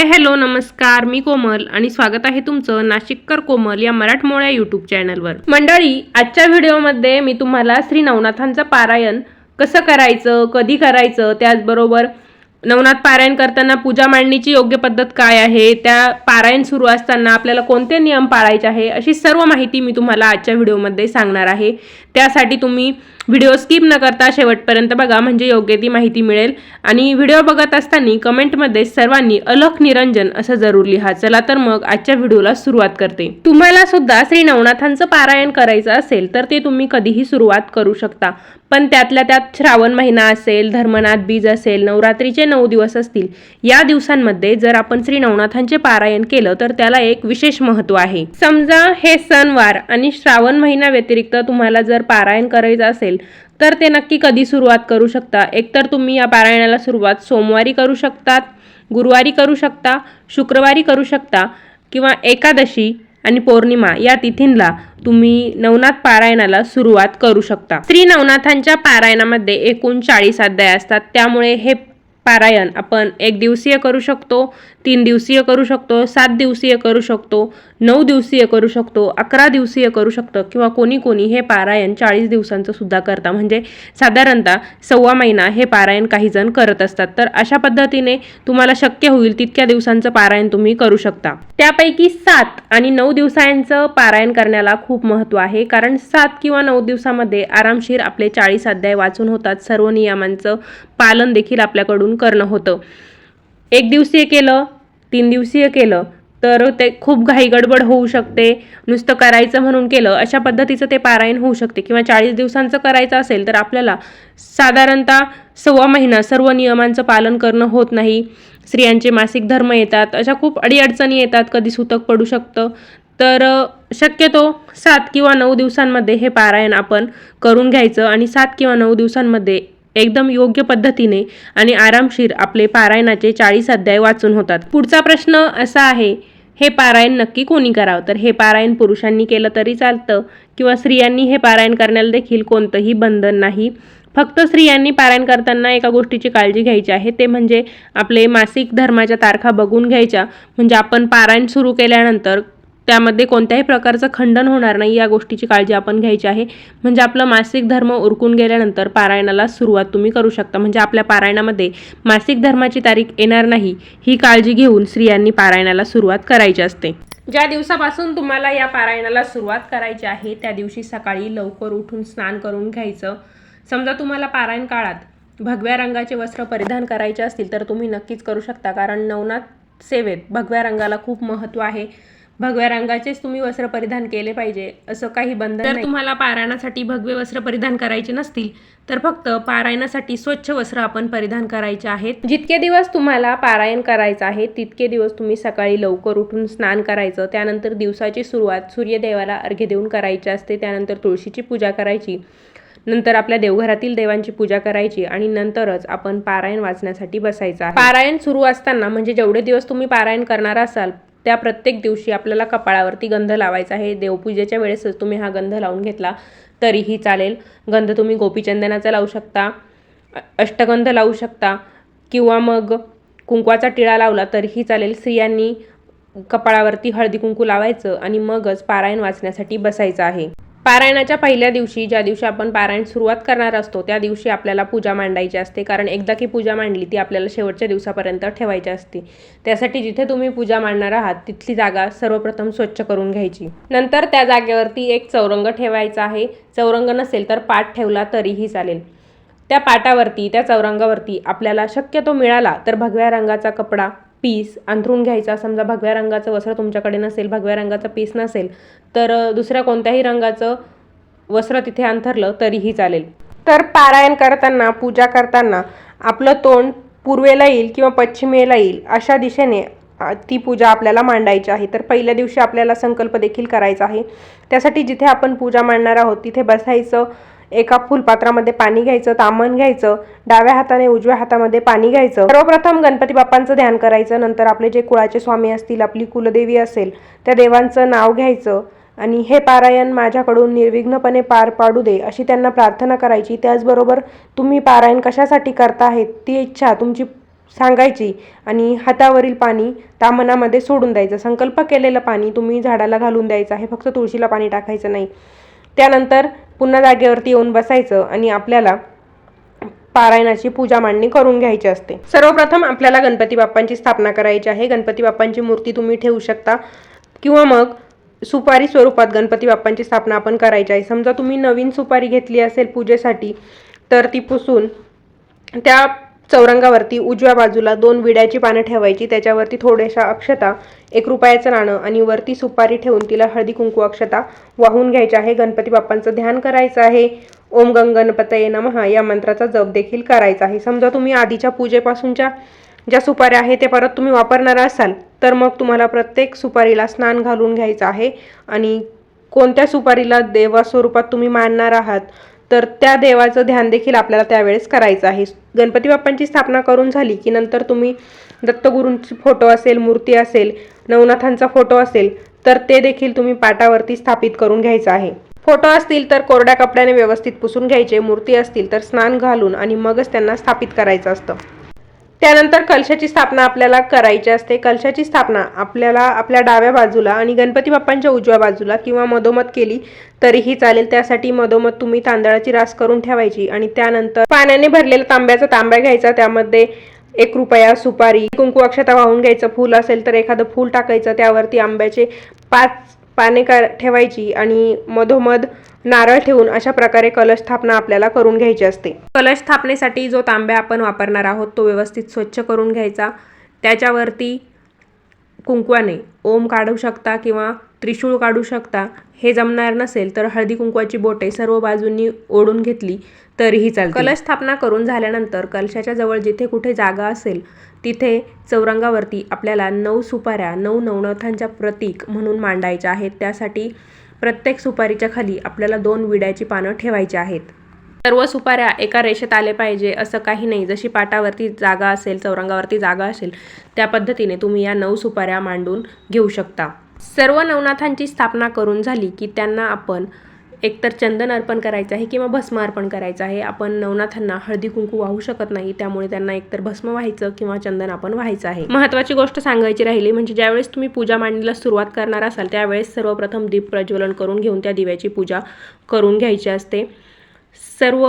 Hi hello नमस्कार मी कोमल आणि स्वागत आहे तुमचं नाशिककर कोमल या मराठमोळ्या यूट्यूब चॅनलवर मंडळी आजच्या व्हिडिओमध्ये मी तुम्हाला श्री नवनाथांचं पारायण कसं करायचं कधी करायचं त्याचबरोबर नवनाथ पारायण करताना पूजा मांडणीची योग्य पद्धत काय आहे? त्या पारायण सुरू असताना आपल्याला कोणते नियम पाळायचे आहे? अशी सर्व माहिती मी तुम्हाला आजच्या व्हिडिओमध्ये सांगणार आहे. त्यासाठी तुम्ही व्हिडिओ स्किप न करता शेवटपर्यंत बघा म्हणजे योग्य ती माहिती मिळेल. आणि व्हिडिओ बघत असताना कमेंटमध्ये सर्वांनी अलख निरंजन असं जरूर लिहा. चला तर मग आजच्या व्हिडिओला सुरुवात करते. तुम्हाला सुद्धा श्री नवनाथांचं पारायण करायचं असेल तर ते तुम्ही कधीही सुरुवात करू शकता. पण त्यातल्या त्यात श्रावण महिना असेल धर्मनाथ बीज असेल नवरात्रीचे नऊ दिवस असतील या दिवसांमध्ये जर आपण श्री नवनाथांचे पारायण केलं तर त्याला एक विशेष महत्त्व आहे. समजा हे सणवार आणि श्रावण महिना व्यतिरिक्त तुम्हाला जर पारायण करायचं असेल तर ते नक्की कधी सुरुवात करू शकता? एकतर तुम्ही या पारायणाला सुरुवात सोमवारी करू शकतात गुरुवारी करू शकता शुक्रवारी करू शकता किंवा एकादशी आणि पौर्णिमा या तिथींला तुम्ही नवनाथ पारायणाला सुरुवात करू शकता. श्री नवनाथांच्या पारायणामध्ये एकूण चाळीस अध्याय असतात. त्यामुळे हे पारायण आपण एक दिवसीय करू शकतो. तीन दिवसीय करू शकतो सात दिवसीय करू शकतो नऊ दिवसीय करू शकतो अकरा दिवसीय करू शकतो किंवा कोणी कोणी हे पारायण चाळीस दिवसांचं सुद्धा करता. म्हणजे साधारणतः सव्वा महिना हे पारायण काही जण करत असतात. तर अशा पद्धतीने तुम्हाला शक्य होईल तितक्या दिवसांचं पारायण तुम्ही करू शकता. त्यापैकी सात आणि नऊ दिवसांचं पारायण करण्याला खूप महत्त्व आहे. कारण सात किंवा नऊ दिवसामध्ये आरामशीर आपले चाळीस अध्याय वाचून होतात. सर्व नियमांचं पालन देखील आपल्याकडून करणं होतं. एक दिवसीय केलं तीन दिवसीय केलं तर ते खूप घाई गडबड होऊ शकते. नुसतं करायचं म्हणून केलं अशा पद्धतीचं ते पारायण होऊ शकते. किंवा चाळीस दिवसांचं करायचं असेल तर आपल्याला साधारणतः सव्वा महिना सर्व नियमांचं पालन करणं होत नाही. स्त्रियांचे मासिक धर्म येतात अशा खूप अडीअडचणी येतात कधी सुतक पडू शकतं. तर शक्यतो सात किंवा नऊ दिवसांमध्ये हे पारायण आपण करून घ्यायचं आणि सात किंवा नऊ दिवसांमध्ये एकदम योग्य पद्धतीने आणि आरामशीर आपले पारायणाचे चाळीस अध्याय वाचून होतात. पुढचा प्रश्न असा आहे हे पारायण नक्की कोणी करावं? तर हे पारायण पुरुषांनी केलं तरी चालतं किंवा स्त्रियांनी हे पारायण करण्याला देखील कोणतंही बंधन नाही. फक्त स्त्रियांनी पारायण करताना एका गोष्टीची काळजी घ्यायची आहे ते म्हणजे आपले मासिक धर्माच्या तारखा बघून घ्यायच्या. म्हणजे आपण पारायण सुरू केल्यानंतर त्यामध्ये कोणत्याही प्रकारचं खंडन होणार नाही. या गोष्टीची काळजी आपण घ्यायची आहे. म्हणजे आपलं मासिक धर्म उरकून गेल्यानंतर पारायणाला सुरुवात तुम्ही करू शकता. म्हणजे आपल्या पारायणामध्ये मासिक धर्माची तारीख येणार नाही ही काळजी घेऊन स्त्रियांनी पारायणाला सुरुवात करायची असते. ज्या दिवसापासून तुम्हाला या पारायणाला सुरुवात करायची आहे त्या दिवशी सकाळी लवकर उठून स्नान करून घ्यायचं. समजा तुम्हाला पारायण काळात भगव्या रंगाचे वस्त्र परिधान करायचे असतील तर तुम्ही नक्कीच करू शकता. कारण नवनाथ सेवेत भगव्या रंगाला खूप महत्त्व आहे. भगव्या रंगाचेच तुम्ही वस्त्र परिधान केले पाहिजे असं काही बंधन जर तुम्हाला पारायणासाठी भगवे वस्त्र परिधान करायचे नसतील तर फक्त पारायणासाठी स्वच्छ वस्त्र आपण परिधान करायचे आहेत. जितके दिवस तुम्हाला पारायण करायचं आहे तितके दिवस तुम्ही सकाळी लवकर उठून स्नान करायचं त्यानंतर दिवसाची सुरुवात सूर्यदेवाला अर्घ्य देऊन करायची असते त्यानंतर तुळशीची पूजा करायची नंतर आपल्या देवघरातील देवांची पूजा करायची आणि नंतरच आपण पारायण वाचण्यासाठी बसायचं आहे. पारायण सुरू असताना म्हणजे जेवढे दिवस तुम्ही पारायण करणार असाल त्या प्रत्येक दिवशी आपल्याला कपाळावरती गंध लावायचा आहे. देवपूजेच्या वेळेसच तुम्ही हा गंध लावून घेतला तरीही चालेल. गंध तुम्ही गोपीचंदनाचा लावू शकता अष्टगंध लावू शकता किंवा मग कुंकवाचा टिळा लावला तरीही चालेल. स्त्रियांनी कपाळावरती हळदी कुंकू लावायचं आणि मगच पारायण वाचण्यासाठी बसायचं आहे. पारायणाच्या पहिल्या दिवशी ज्या दिवशी आपण पारायण सुरुवात करणार असतो त्या दिवशी आपल्याला पूजा मांडायची असते. कारण एकदा की पूजा मांडली ती आपल्याला शेवटच्या दिवसापर्यंत ठेवायची असते. त्यासाठी जिथे तुम्ही पूजा मांडणार आहात तिथली जागा सर्वप्रथम स्वच्छ करून घ्यायची. नंतर त्या जागेवरती एक चौरंग ठेवायचा आहे. चौरंग नसेल तर पाट ठेवला तरीही चालेल. त्या पाटावरती त्या चौरंगावरती आपल्याला शक्यतो मिळाला तर भगव्या रंगाचा कपडा पीस अंथरून घ्यायचा. समजा भगव्या रंगाचं वस्त्र तुमच्याकडे नसेल भगव्या रंगाचं पीस नसेल तर दुसऱ्या कोणत्याही रंगाचं वस्त्र तिथे अंथरलं तरीही चालेल. तर पारायण करताना पूजा करताना आपलं तोंड पूर्वेला येईल किंवा पश्चिमेला येईल अशा दिशेने ती पूजा आपल्याला मांडायची आहे. तर पहिल्या दिवशी आपल्याला संकल्प देखील करायचा आहे. त्यासाठी जिथे आपण पूजा मांडणार आहोत तिथे बसायचं एका फुलपात्रामध्ये पाणी घ्यायचं तामण घ्यायचं डाव्या हाताने उजव्या हातामध्ये पाणी घ्यायचं. सर्वप्रथम गणपती बाप्पांचं ध्यान करायचं. नंतर आपले जे कुळाचे स्वामी असतील आपली कुलदेवी असेल त्या देवांचं नाव घ्यायचं. आणि हे पारायण माझ्याकडून निर्विघ्नपणे पार पाडू दे अशी त्यांना प्रार्थना करायची. त्याचबरोबर तुम्ही पारायण कशासाठी करता आहेत ती इच्छा तुमची सांगायची आणि हातावरील पाणी तामनामध्ये सोडून द्यायचं. संकल्प केलेलं पाणी तुम्ही झाडाला घालून द्यायचं आहे. फक्त तुळशीला पाणी टाकायचं नाही. त्यानंतर पुन्हा जागेवरती येऊन बसायचं आणि आपल्याला पारायणाची पूजा मांडणी करून घ्यायची असते. सर्वप्रथम आपल्याला गणपती बाप्पांची स्थापना करायची आहे. गणपती बाप्पांची मूर्ती तुम्ही ठेवू शकता. किंवा मग सुपारी स्वरूपात गणपती बाप्पांची स्थापना आपण करायची आहे. समजा तुम्ही नवीन सुपारी घेतली असेल पूजेसाठी तर ती पुसून त्या चौरंगावरती उजव्या बाजूला दोन विड्याची पानं ठेवायची त्याच्यावरती थोड्याशा अक्षता एक रुपयाचं नाणं आणि वरती सुपारी ठेवून तिला हळदी कुंकू अक्षता वाहून घ्यायच्या आहे. गणपती बाप्पांचं ध्यान करायचं आहे. ओम गंग गणपतये नमः या मंत्राचा जप देखील करायचा आहे. समजा तुम्ही आधीच्या पूजेपासूनच्या ज्या सुपाऱ्या आहेत ते परत तुम्ही वापरणार असाल तर मग तुम्हाला प्रत्येक सुपारीला स्नान घालून घ्यायचं आहे. आणि कोणत्या सुपारीला देवा स्वरूपात तुम्ही मानणार आहात तर त्या देवाचं ध्यान देखील आपल्याला त्यावेळेस करायचं आहे. गणपती बाप्पांची स्थापना करून झाली की नंतर तुम्ही दत्तगुरूंची फोटो असेल मूर्ती असेल नवनाथांचा फोटो असेल तर ते देखील तुम्ही पाटावरती स्थापित करून घ्यायचं आहे. फोटो असतील तर कोरड्या कपड्याने व्यवस्थित पुसून घ्यायचे मूर्ती असतील तर स्नान घालून आणि मगच त्यांना स्थापित करायचं असतं. त्यानंतर कलशाची स्थापना आपल्याला करायची असते. कलशाची स्थापना आपल्याला आपल्या डाव्या बाजूला आणि गणपती बाप्पांच्या उजव्या बाजूला किंवा मधोमध केली तरीही चालेल. त्यासाठी मधोमध तुम्ही तांदळाची रास करून ठेवायची आणि त्यानंतर पाण्याने भरलेला तांब्याचा तांब्या घ्यायचा. त्यामध्ये एक रुपया सुपारी कुंकू अक्षता वाहून घ्यायचं. फूल असेल तर एखादं फूल टाकायचं. त्यावरती आंब्याचे पाच पाने का ठेवायची आणि मधोमध नारळ ठेवून अशा प्रकारे कलश स्थापना आपल्याला करून घ्यायची असते. कलश स्थापनेसाठी जो तांब्या आपण वापरणार आहोत तो व्यवस्थित स्वच्छ करून घ्यायचा. त्याच्यावरती कुंकवाने ओम काढू शकता किंवा त्रिशूळ काढू शकता. हे जमणार नसेल तर हळदी कुंकवाची बोटे सर्व बाजूंनी ओढून घेतली तरीही चालते कलश स्थापना करून झाल्यानंतर कलशाच्या जवळ जिथे कुठे जागा असेल तिथे चौरंगावरती आपल्याला नऊ सुपाऱ्या नऊ नवनाथांच्या प्रतीक म्हणून मांडायच्या आहेत. त्यासाठी प्रत्येक सुपारीच्या खाली आपल्याला दोन विड्याची पानं ठेवायची आहेत. सर्व सुपाऱ्या एका रेषेत आले पाहिजे असं काही नाही. जशी पाटावरती जागा असेल चौरंगावरती जागा असेल त्या पद्धतीने तुम्ही या नऊ सुपाऱ्या मांडून घेऊ शकता. सर्व नवनाथांची स्थापना करून झाली की त्यांना आपण एकतर चंदन अर्पण करायचं आहे किंवा भस्म अर्पण करायचं आहे. आपण नवनाथांना हळदी कुंकू वाहू शकत नाही त्यामुळे त्यांना एकतर भस्म व्हायचं किंवा चंदन आपण व्हायचं आहे. महत्त्वाची गोष्ट सांगायची राहिली म्हणजे ज्यावेळेस तुम्ही पूजा मांडणीला सुरुवात करणार असाल त्यावेळेस सर्वप्रथम दीप प्रज्वलन करून घेऊन त्या दिव्याची पूजा करून घ्यायची असते. सर्व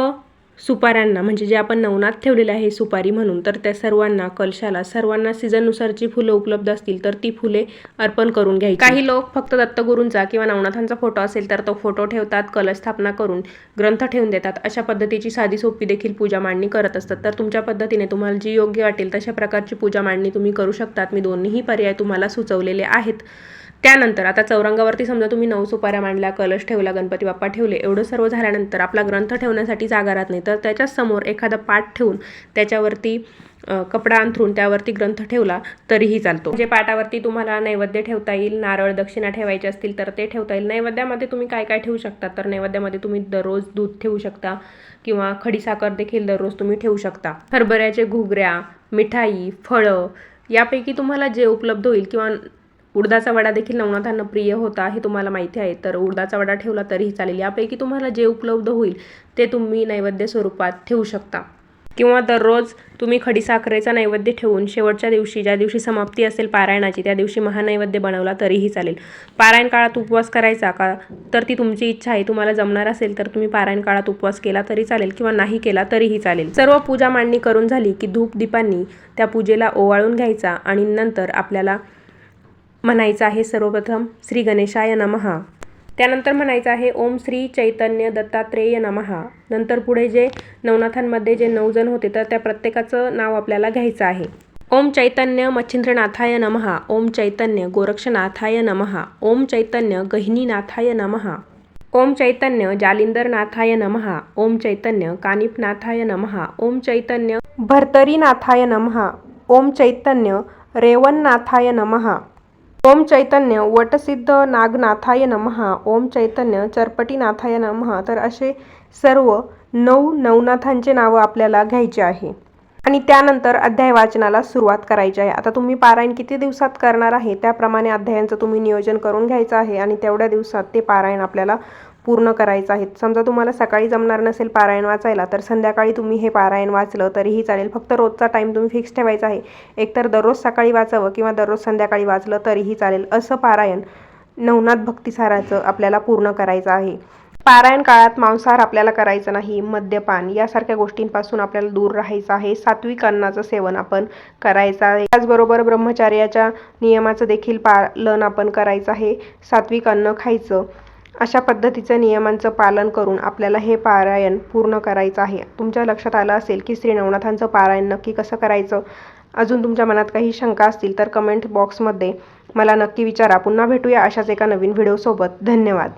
सुपाऱ्यांना म्हणजे जे आपण नवनाथ ठेवलेले आहे सुपारी म्हणून तर त्या सर्वांना कलशाला सर्वांना सीझननुसारची फुलं उपलब्ध असतील तर ती फुले अर्पण करून घ्यायची. काही लोक फक्त दत्तगुरूंचा किंवा नवनाथांचा फोटो असेल तर तो फोटो ठेवतात कलश स्थापना करून ग्रंथ ठेवून देतात. अशा पद्धतीची साधी सोपी देखील पूजा मांडणी करत असतात. तर तुमच्या पद्धतीने तुम्हाला जी योग्य वाटेल तशा प्रकारची पूजा मांडणी तुम्ही करू शकतात. मी दोन्हीही पर्याय तुम्हाला सुचवलेले आहेत. त्यानंतर आता चौरंगावरती समजा तुम्ही नऊ सुपाऱ्या मांडल्या कलश ठेवला गणपती बाप्पा ठेवले एवढं सर्व झाल्यानंतर आपला ग्रंथ ठेवण्यासाठी जागा राहत नाही. तर त्याच्यासमोर एखादा पाठ ठेवून त्याच्यावरती कपडा अंथरून त्यावरती ग्रंथ ठेवला तरीही चालतो. म्हणजे पाटावरती तुम्हाला नैवेद्य ठेवता येईल नारळ दक्षिणा ठेवायचे असतील तर ते ठेवता येईल. नैवेद्यामध्ये तुम्ही काय काय ठेवू शकता? तर नैवेद्यामध्ये तुम्ही दररोज दूध ठेवू शकता किंवा खडीसाखर देखील दररोज तुम्ही ठेवू शकता. हरभऱ्याचे घुगऱ्या मिठाई फळं यापैकी तुम्हाला जे उपलब्ध होईल किंवा उडदाचा वडा देखील नवनाथांना प्रिय होता हे तुम्हाला माहिती आहे. तर उडदाचा वडा ठेवला तरीही चालेल. यापैकी तुम्हाला जे उपलब्ध होईल ते तुम्ही नैवेद्य स्वरूपात ठेवू शकता. किंवा दररोज तुम्ही खडीसाखरेचा नैवेद्य ठेवून शेवटच्या दिवशी ज्या दिवशी समाप्ती असेल पारायणाची त्या दिवशी महानैवेद्य बनवला तरीही चालेल. पारायण काळात उपवास करायचा का? तर ती तुमची इच्छा आहे. तुम्हाला जमणार असेल तर तुम्ही पारायण काळात उपवास केला तरी चालेल किंवा नाही केला तरीही चालेल. सर्व पूजा मांडणी करून झाली की धूप दीपांनी त्या पूजेला ओवाळून घ्यायचा आणि नंतर आपल्याला म्हणायचं आहे सर्वप्रथम श्री गणेशाय नमहा त्यानंतर म्हणायचं आहे ओम श्री चैतन्य दत्तात्रेय नमहा नंतर पुढे जे नवनाथांमध्ये जे नऊ जण होते तर त्या प्रत्येकाचं नाव आपल्याला घ्यायचं आहे. ओम चैतन्य मच्छिंद्रनाथाय नमहा ओम चैतन्य गोरक्षनाथाय नमहा ओम चैतन्य गहिनीनाथाय नमहा ओम चैतन्य जालिंदरनाथाय नमहा ओम चैतन्य कानिपनाथाय नमहा ओम चैतन्य भर्तरीनाथाय नमहा ओम चैतन्य रेवणनाथाय नमहा ओम चैतन्य वटसिद्ध नागनाथाय नमहा ओम चैतन्य चरपटीनाथाय नमहा तर असे सर्व नऊ नवनाथांचे नावं आपल्याला घ्यायचे आहे. आणि त्यानंतर अध्याय वाचनाला सुरुवात करायची आहे. आता तुम्ही पारायण किती दिवसात करणार आहे? त्याप्रमाणे अध्यायांचं तुम्ही नियोजन करून घ्यायचं आहे. आणि तेवढ्या दिवसात ते पारायण आपल्याला पूर्ण करायचं आहे. समजा तुम्हाला सकाळी जमणार नसेल पारायण वाचायला तर संध्याकाळी तुम्ही हे पारायण वाचलं तरीही चालेल. फक्त रोजचा टाईम तुम्ही फिक्स ठेवायचा आहे. एकतर दररोज सकाळी वाचावं किंवा दररोज संध्याकाळी वाचलं तरीही चालेल. असं पारायण नवनाथ भक्तिसाराचं आपल्याला पूर्ण करायचं आहे. पारायण काळात मांसाहार आपल्याला करायचं नाही. मद्यपान यासारख्या गोष्टींपासून आपल्याला दूर राहायचं आहे. सात्विक अन्नाचं सेवन आपण करायचं आहे. त्याचबरोबर ब्रह्मचार्याच्या नियमाचं देखील पालन आपण करायचं आहे. सात्विक अन्न खायचं. अशा पद्धतीचं नियमांचं पालन करून आपल्याला हे पारायण पूर्ण करायचं आहे. तुमच्या लक्षात आलं असेल की श्री नवनाथांचं पारायण नक्की कसं करायचं? अजून तुमच्या मनात काही शंका असतील तर कमेंट बॉक्समध्ये मला नक्की विचारा. पुन्हा भेटूया अशाच एका नवीन व्हिडिओसोबत धन्यवाद.